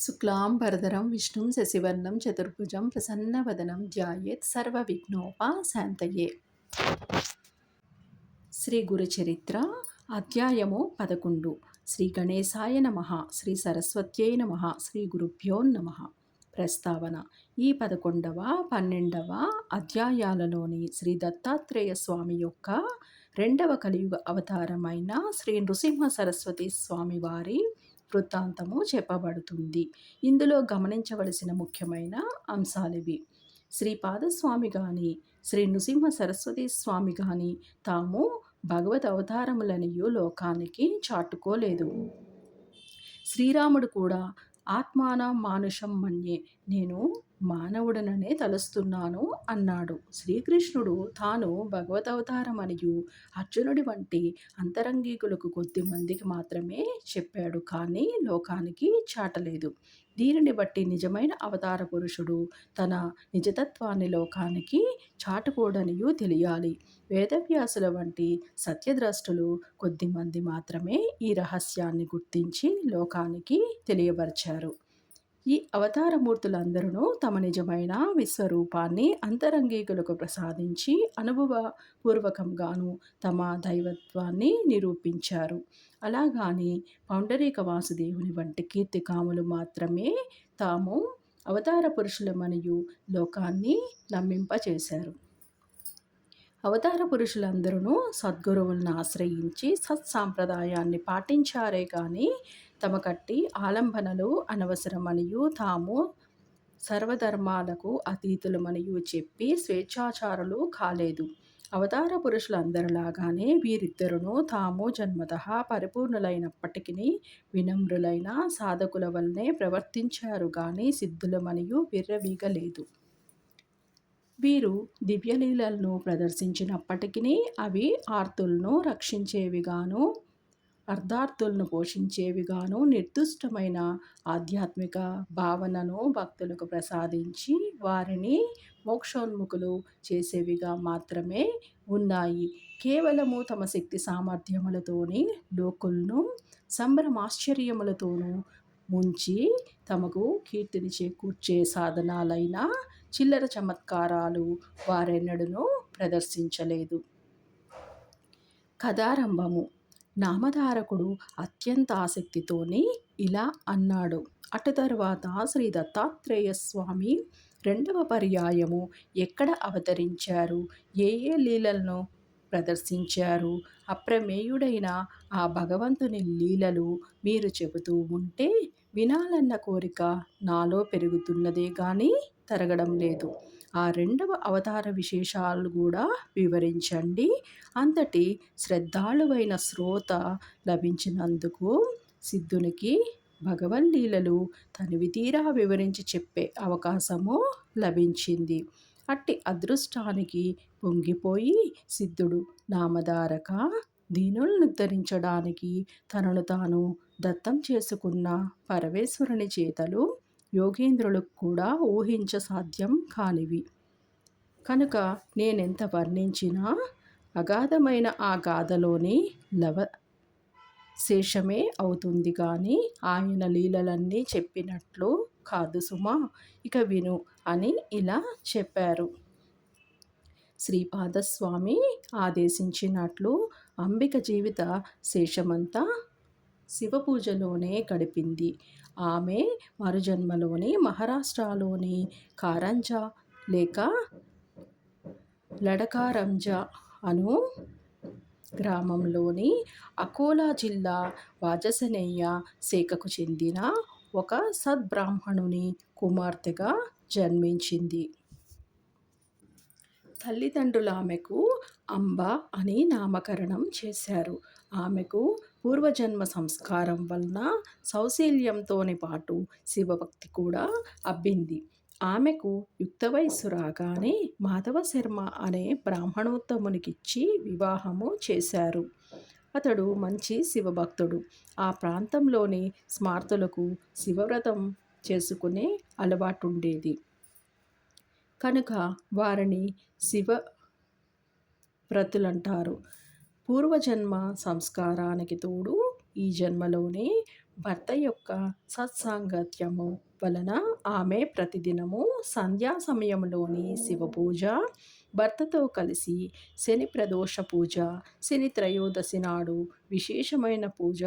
శుక్లాం శుక్లాంబరధరం విష్ణుం శశివర్ణం చతుర్భుజం ప్రసన్నవదనం ధ్యాయేత్ శాంతయే శ్రీ గురుచరిత్ర అధ్యాయము పదకొండు శ్రీ గణేశాయ నమ శ్రీ సరస్వత్యై నమ శ్రీ గురుభ్యో నమ ప్రస్తావన ఈ పదకొండవ పన్నెండవ అధ్యాయాలలోని శ్రీ దత్తాత్రేయ స్వామి యొక్క రెండవ కలియుగ అవతారమైన శ్రీ నృసింహ సరస్వతి స్వామి వారి వృత్తాంతము చెప్పబడుతుంది. ఇందులో గమనించవలసిన ముఖ్యమైన అంశాలివి. శ్రీపాదస్వామి కానీ శ్రీ నృసింహ సరస్వతి స్వామి కానీ తాము భగవద్ అవతారములనియు లోకానికి చాటుకోలేదు. శ్రీరాముడు కూడా ఆత్మాన మానుషం మన్యే నేను మానవుడననే తలుస్తున్నాను అన్నాడు. శ్రీకృష్ణుడు తాను భగవదవతారమనియు అర్జునుడి వంటి అంతరంగికులకు కొద్ది మందికి మాత్రమే చెప్పాడు కానీ లోకానికి చాటలేదు. దీనిని బట్టి నిజమైన అవతార పురుషుడు తన నిజతత్వాన్ని లోకానికి చాటుకోడనియు తెలియాలి. వేదవ్యాసుల వంటి సత్యద్రష్టులు కొద్దిమంది మాత్రమే ఈ రహస్యాన్ని గుర్తించి లోకానికి తెలియబరిచారు ఈ అవతారమూర్తులందరూ తమ నిజమైన విశ్వరూపాన్ని అంతరంగికులకు ప్రసాదించి అనుభవపూర్వకంగాను తమ దైవత్వాన్ని నిరూపించారు. అలాగాని పౌండరీక వాసుదేవుని వంటి కీర్తికాములు మాత్రమే తాము అవతార పురుషులమనియు లోకాన్ని నమ్మింపచేశారు. అవతార పురుషులందరూ సద్గురువులను ఆశ్రయించి సత్సాంప్రదాయాన్ని పాటించారే కానీ తమ కట్టి ఆలంబనలు అనవసరమనియు తాము సర్వధర్మాలకు అతీతులమనియు చెప్పి స్వేచ్ఛాచారులు కాలేదు. అవతార పురుషులందరిలాగానే వీరిద్దరును తాము జన్మత పరిపూర్ణులైనప్పటికీ వినమ్రులైన సాధకుల వల్లనే ప్రవర్తించారు కానీ సిద్ధులమనియు విర్రవీగలేదు. వీరు దివ్యలీలలను ప్రదర్శించినప్పటికీ అవి ఆర్తులను రక్షించేవిగాను అర్ధార్థులను పోషించేవిగాను నిర్దిష్టమైన ఆధ్యాత్మిక భావనను భక్తులకు ప్రసాదించి వారిని మోక్షోన్ముఖులు చేసేవిగా మాత్రమే ఉన్నాయి. కేవలము తమ శక్తి సామర్థ్యములతోని లోకులను సంభ్రమాశ్చర్యములతోనూ ముంచి తమకు కీర్తిని చేకూర్చే సాధనాలైన చిల్లర చమత్కారాలు వారెన్నడూ ప్రదర్శించలేదు. కథారంభము. నామధారకుడు అత్యంత ఆసక్తితోనే ఇలా అన్నాడు. అటు తర్వాత శ్రీ దత్తాత్రేయ స్వామి రెండవ పర్యాయము ఎక్కడ అవతరించారు? ఏ ఏ లీలలను ప్రదర్శించారు? అప్రమేయుడైన ఆ భగవంతుని లీలలు మీరు చెబుతూ ఉంటే వినాలన్న కోరిక నాలో పెరుగుతున్నదే కానీ తరగడం లేదు. ఆ రెండవ అవతార విశేషాలు కూడా వివరించండి. అంతటి శ్రద్ధాళువైన శ్రోత లభించినందుకు సిద్ధునికి భగవల్లీలలు తనివి తీరా వివరించి చెప్పే అవకాశము లభించింది. అట్టి అదృష్టానికి పొంగిపోయి సిద్ధుడు నామధారక దీనులను ఉద్ధరించడానికి తనను తాను దత్తం చేసుకున్న పరమేశ్వరుని చేతలు యోగేంద్రులకు కూడా ఊహించ సాధ్యం కానివి. కనుక నేనెంత వర్ణించినా అగాధమైన ఆ గాథలోని లవ శేషమే అవుతుంది కానీ ఆయన లీలలన్నీ చెప్పినట్లు కాదు సుమా ఇక విను అని ఇలా చెప్పారు. శ్రీపాదస్వామి ఆదేశించినట్లు అంబిక జీవిత శేషమంతా శివపూజలోనే గడిపింది. ఆమె మరుజన్మలోని మహారాష్ట్రలోని కారంజా లేక లడకారంజా అను గ్రామంలోని అకోలా జిల్లా వాజసనేయ శాఖకు చెందిన ఒక సద్బ్రాహ్మణుని కుమార్తెగా జన్మించింది. తల్లిదండ్రులు ఆమెకు అంబ అని నామకరణం చేశారు. ఆమెకు పూర్వజన్మ సంస్కారం వలన సౌశీల్యంతోని పాటు శివభక్తి కూడా అబ్బింది. ఆమెకు యుక్త వయస్సు రాగానే మాధవ శర్మ అనే బ్రాహ్మణోత్తమునికిచ్చి వివాహము చేశారు. అతడు మంచి శివభక్తుడు. ఆ ప్రాంతంలోని స్మార్తులకు శివవ్రతం చేసుకునే అలవాటుండేది. కనుక వారిని శివ వ్రతులంటారు పూర్వజన్మ సంస్కారానికి తోడు ఈ జన్మలోనే భర్త యొక్క సత్సాంగత్యము వలన ఆమె ప్రతిదినము సంధ్యా సమయంలోని శివ పూజ భర్తతో కలిసి శని ప్రదోష పూజ శని త్రయోదశి నాడు విశేషమైన పూజ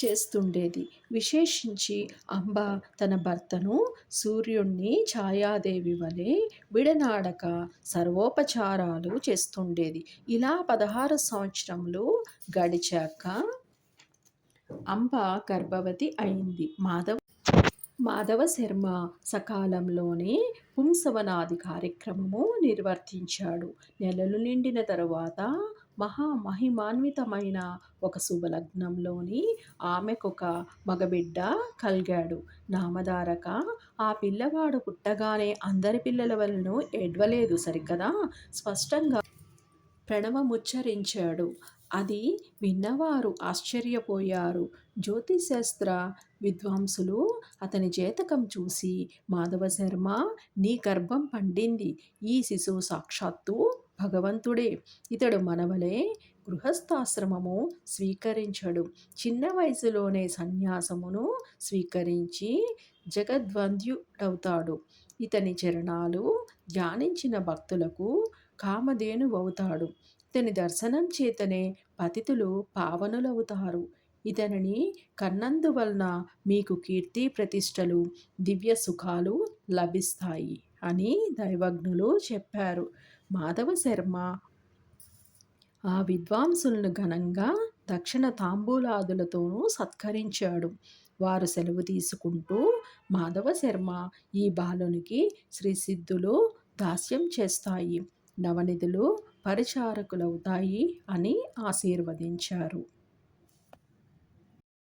చేస్తుండేది. విశేషించి అంబ తన భర్తను సూర్యుణ్ణి ఛాయాదేవి వలె విడనాడక సర్వోపచారాలు చేస్తుండేది. ఇలా పదహారు సంవత్సరములు గడిచాక అంబ గర్భవతి అయింది. మాధవ మాధవ శర్మ సకాలంలోనే పుంసవనాది కార్యక్రమము నిర్వర్తించాడు. నెలలు నిండిన తరువాత మహామహిమాన్వితమైన ఒక శుభలగ్నంలోని ఆమెకొక మగబిడ్డ కలిగాడు. నామధారక. ఆ పిల్లవాడు పుట్టగానే అందరి పిల్లల వలన ఎడవలేదు సరికదా స్పష్టంగా ప్రణవముచ్చరించాడు. అది విన్నవారు ఆశ్చర్యపోయారు. జ్యోతిశాస్త్ర విద్వాంసులు అతని చేతకం చూసి మాధవశర్మ నీ గర్భం పండింది. ఈ శిశువు సాక్షాత్తు భగవంతుడే. ఇతడు మనవలే గృహస్థాశ్రమము స్వీకరించడు. చిన్న వయసులోనే సన్యాసమును స్వీకరించి జగద్వంద్యుడవుతాడు. ఇతని చరణాలు ధ్యానించిన భక్తులకు కామధేనువవుతాడు. ఇతని దర్శనం చేతనే పతితులు పావనులవుతారు. ఇతనిని కన్నందువలన మీకు కీర్తి ప్రతిష్టలు దివ్య సుఖాలు లభిస్తాయి అని దైవజ్ఞులు చెప్పారు. మాధవ శర్మ ఆ విద్వాంసులను ఘనంగా దక్షిణ తాంబూలాదులతోనూ సత్కరించాడు. వారు సెలవు తీసుకుంటూ మాధవ శర్మ ఈ బాలునికి శ్రీసిద్ధులు దాస్యం చేస్తాయి. నవనిధులు పరిచారకులవుతాయి అని ఆశీర్వదించారు.